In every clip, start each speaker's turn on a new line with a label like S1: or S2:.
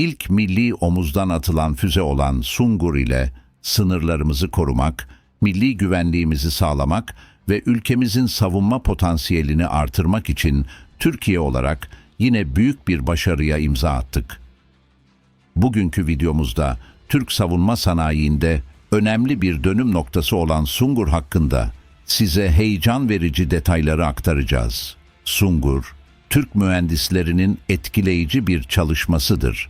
S1: İlk milli omuzdan atılan füze olan Sungur ile sınırlarımızı korumak, milli güvenliğimizi sağlamak ve ülkemizin savunma potansiyelini artırmak için Türkiye olarak yine büyük bir başarıya imza attık. Bugünkü videomuzda Türk savunma sanayiinde önemli bir dönüm noktası olan Sungur hakkında size heyecan verici detayları aktaracağız. Sungur, Türk mühendislerinin etkileyici bir çalışmasıdır.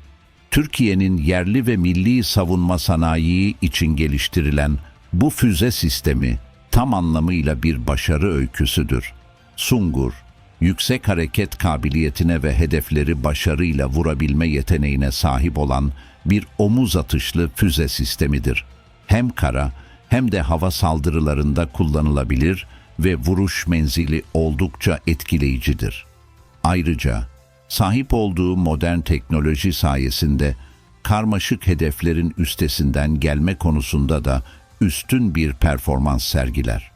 S1: Türkiye'nin yerli ve milli savunma sanayi için geliştirilen bu füze sistemi tam anlamıyla bir başarı öyküsüdür. Sungur, yüksek hareket kabiliyetine ve hedefleri başarıyla vurabilme yeteneğine sahip olan bir omuz atışlı füze sistemidir. Hem kara hem de hava saldırılarında kullanılabilir ve vuruş menzili oldukça etkileyicidir. Ayrıca sahip olduğu modern teknoloji sayesinde karmaşık hedeflerin üstesinden gelme konusunda da üstün bir performans sergiler.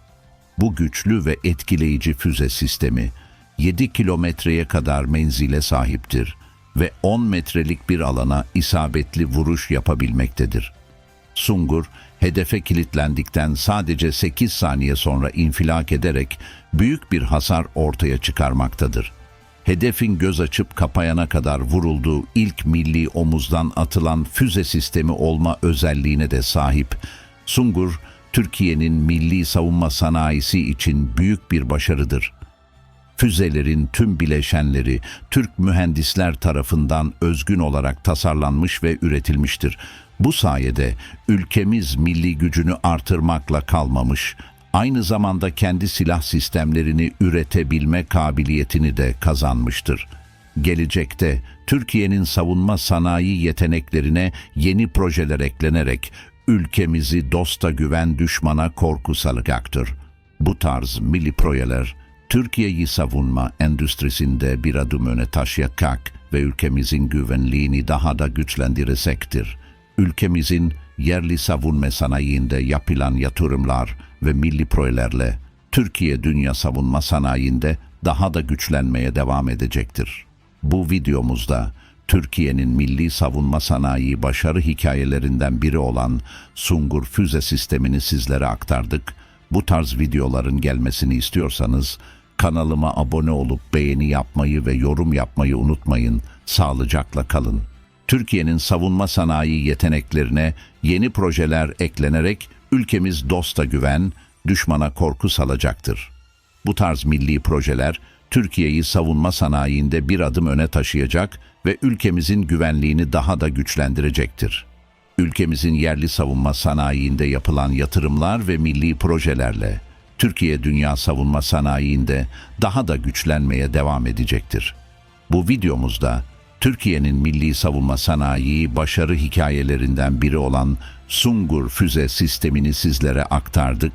S1: Bu güçlü ve etkileyici füze sistemi 7 kilometreye kadar menzile sahiptir ve 10 metrelik bir alana isabetli vuruş yapabilmektedir. Sungur, hedefe kilitlendikten sadece 8 saniye sonra infilak ederek büyük bir hasar ortaya çıkarmaktadır. Hedefin göz açıp kapayana kadar vurulduğu ilk milli omuzdan atılan füze sistemi olma özelliğine de sahip. Sungur, Türkiye'nin milli savunma sanayisi için büyük bir başarıdır. Füzelerin tüm bileşenleri Türk mühendisler tarafından özgün olarak tasarlanmış ve üretilmiştir. Bu sayede ülkemiz milli gücünü artırmakla kalmamış, aynı zamanda kendi silah sistemlerini üretebilme kabiliyetini de kazanmıştır. Gelecekte Türkiye'nin savunma sanayi yeteneklerine yeni projeler eklenerek ülkemizi dosta güven düşmana korku salacaktır. Bu tarz milli projeler Türkiye'yi savunma endüstrisinde bir adım öne taşıyacak ve ülkemizin güvenliğini daha da güçlendirecektir. Ülkemizin yerli savunma sanayinde yapılan yatırımlar ve milli projelerle Türkiye dünya savunma sanayinde daha da güçlenmeye devam edecektir. Bu videomuzda Türkiye'nin milli savunma sanayi başarı hikayelerinden biri olan Sungur füze sistemini sizlere aktardık. Bu tarz videoların gelmesini istiyorsanız kanalıma abone olup beğeni yapmayı ve yorum yapmayı unutmayın. Sağlıcakla kalın. Türkiye'nin savunma sanayi yeteneklerine yeni projeler eklenerek ülkemiz dosta güven, düşmana korku salacaktır. Bu tarz milli projeler Türkiye'yi savunma sanayinde bir adım öne taşıyacak ve ülkemizin güvenliğini daha da güçlendirecektir. Ülkemizin yerli savunma sanayinde yapılan yatırımlar ve milli projelerle Türkiye dünya savunma sanayinde daha da güçlenmeye devam edecektir. Bu videomuzda Türkiye'nin milli savunma sanayi başarı hikayelerinden biri olan Sungur füze sistemini sizlere aktardık.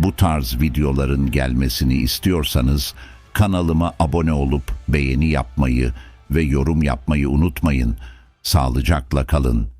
S1: Bu tarz videoların gelmesini istiyorsanız kanalıma abone olup beğeni yapmayı ve yorum yapmayı unutmayın. Sağlıcakla kalın.